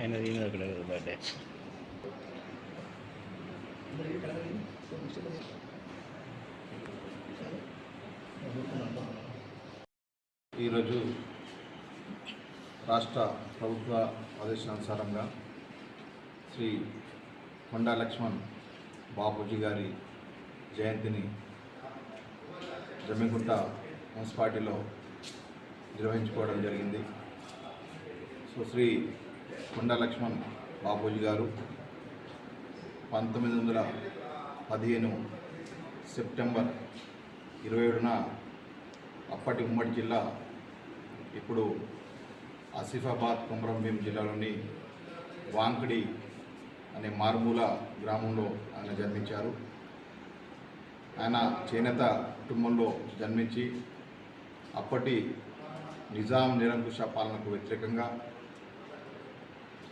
ఆయన ఈయన అక్కడ బర్త్డే. ఈరోజు రాష్ట్ర ప్రభుత్వ ఆదేశానుసారంగా శ్రీ కొండా లక్ష్మణ్ బాపూజీ గారి జయంతిని జమ్మిగుంట మున్సిపాలిటీలో నిర్వహించుకోవడం జరిగింది. సో శ్రీ కొండ లక్ష్మణ్ బాపూజీ గారు. పంతొమ్మిది వందల పదిహేను సెప్టెంబర్ ఇరవై ఏడున అప్పటి ఉమ్మడి జిల్లా ఇప్పుడు ఆసిఫాబాద్ కుమరంభీం జిల్లాలోని వాంకడి అనే మారుమూల గ్రామంలో ఆయన జన్మించారు. ఆయన చేనేత కుటుంబంలో జన్మించి అప్పటి నిజాం నిరంకుశ పాలనకు వ్యతిరేకంగా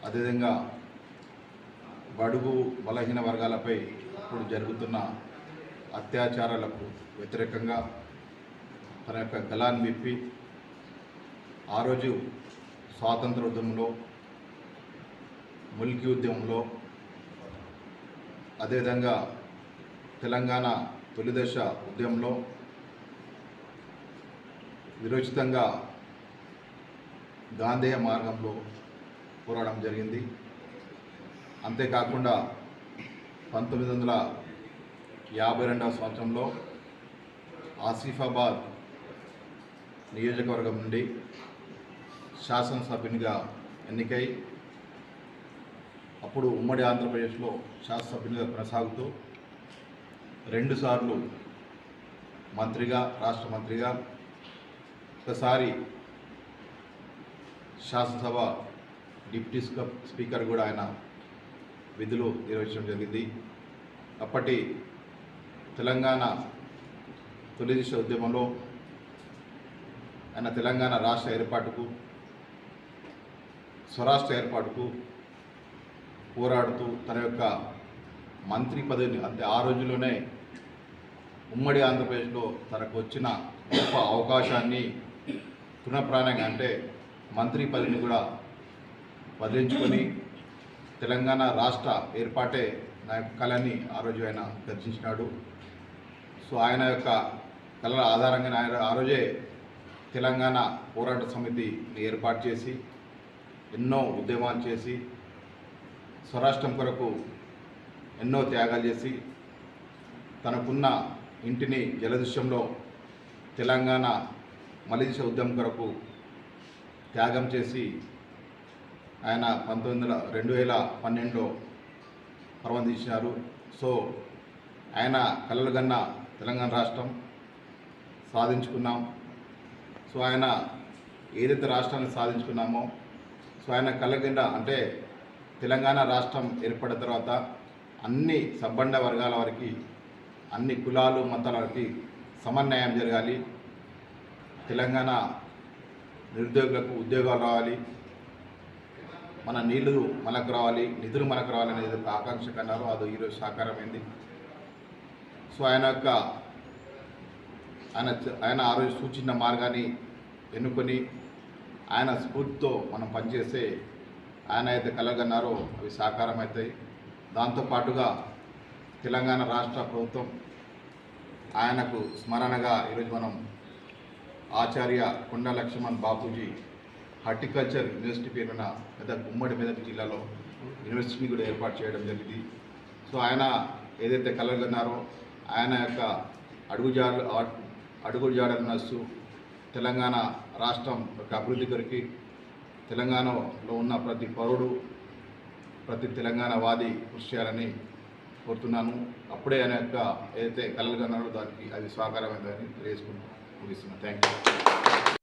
అదేవిధంగా బడుగు బలహీన వర్గాలపై ఇప్పుడు జరుగుతున్న అత్యాచారాలకు వ్యతిరేకంగా తన యొక్క గలాన్ని విప్పి ఆ రోజు స్వాతంత్ర ఉద్యమంలో ముల్కీ ఉద్యమంలో అదేవిధంగా తెలంగాణ తొలిదశ ఉద్యమంలో విరోచితంగా గాంధేయ మార్గంలో పోరాడడం జరిగింది. అంతేకాకుండా పంతొమ్మిది వందల యాభై రెండవ సంవత్సరంలో ఆసిఫాబాద్ నియోజకవర్గం నుండి శాసనసభ్యునిగా ఎన్నికై అప్పుడు ఉమ్మడి ఆంధ్రప్రదేశ్లో శాసనసభ్యునిగా కొనసాగుతూ రెండుసార్లు మంత్రిగా రాష్ట్ర మంత్రిగా ఒకసారి శాసనసభ డిప్యూటీ స్పీకర్ కూడా ఆయన విధులు నిర్వహించడం జరిగింది. అప్పటి తెలంగాణ తొలి దిశ ఉద్యమంలో ఆయన తెలంగాణ రాష్ట్ర ఏర్పాటుకు స్వరాష్ట్ర ఏర్పాటుకు పోరాడుతూ తన యొక్క మంత్రి పదవిని అంటే ఆ రోజుల్లోనే ఉమ్మడి ఆంధ్రప్రదేశ్లో తనకు వచ్చిన గొప్ప అవకాశాన్ని తృణప్రాణంగా అంటే మంత్రి పదవిని కూడా వదిలించుకొని తెలంగాణ రాష్ట్ర ఏర్పాటే నా యొక్క కళని ఆ రోజు ఆయన దర్శించినాడు. సో ఆయన యొక్క కళల ఆధారంగా ఆయన ఆ రోజే తెలంగాణ పోరాట సమితిని ఏర్పాటు చేసి ఎన్నో ఉద్యమాలు చేసి స్వరాష్ట్రం కొరకు ఎన్నో త్యాగాలు చేసి తనకున్న ఇంటిని జలదృశ్యంలో తెలంగాణ మలిదిశ ఉద్యమం కొరకు త్యాగం చేసి ఆయన పంతొమ్మిది వందల రెండు వేల పన్నెండులో ప్రబంధించినారు సో ఆయన కలలు గన్న తెలంగాణ రాష్ట్రం సాధించుకున్నాం. సో ఆయన ఏదైతే రాష్ట్రాన్ని సాధించుకున్నామో సో ఆయన కలగండ అంటే తెలంగాణ రాష్ట్రం ఏర్పడిన తర్వాత అన్ని సబ్బండ వర్గాల వారికి అన్ని కులాలు మతాల వారికి సమన్వయం జరగాలి. తెలంగాణ నిరుద్యోగులకు ఉద్యోగాలు రావాలి. మన నీళ్ళు మనకు రావాలి నిధులు మనకు రావాలి అనేది ఒక ఆకాంక్ష కన్నారు. అది ఈరోజు సాకారమైంది. సో ఆయన యొక్క ఆయన ఆయన ఆ రోజు సూచించిన మార్గాన్ని ఎన్నుకొని ఆయన స్ఫూర్తితో మనం పనిచేస్తే ఆయన అయితే కలగన్నారో అవి సాకారం అవుతాయి దాంతోపాటుగా తెలంగాణ రాష్ట్ర ప్రభుత్వం ఆయనకు స్మరణగా ఈరోజు మనం ఆచార్య కొండ లక్ష్మణ్ బాపూజీ హార్టికల్చర్ యూనివర్సిటీ పేరున పెద్ద గుమ్మడి మెదక్ జిల్లాలో యూనివర్సిటీని కూడా ఏర్పాటు చేయడం జరిగింది. సో ఆయన ఏదైతే కలగన్నారో ఆయన యొక్క అడుగుజాడు అడుగుజాడలు నడుస్తూ తెలంగాణ రాష్ట్రం యొక్క అభివృద్ధి కొరికి తెలంగాణలో ఉన్న ప్రతి పౌరుడు ప్రతి తెలంగాణ వాది కృషి చేయాలని కోరుతున్నాను. అప్పుడే ఆయన యొక్క ఏదైతే కలలు ఉన్నారో దానికి అది స్వాకారమైందని తెలియజేసుకుంటూ ముగిస్తున్నాను థ్యాంక్ యూ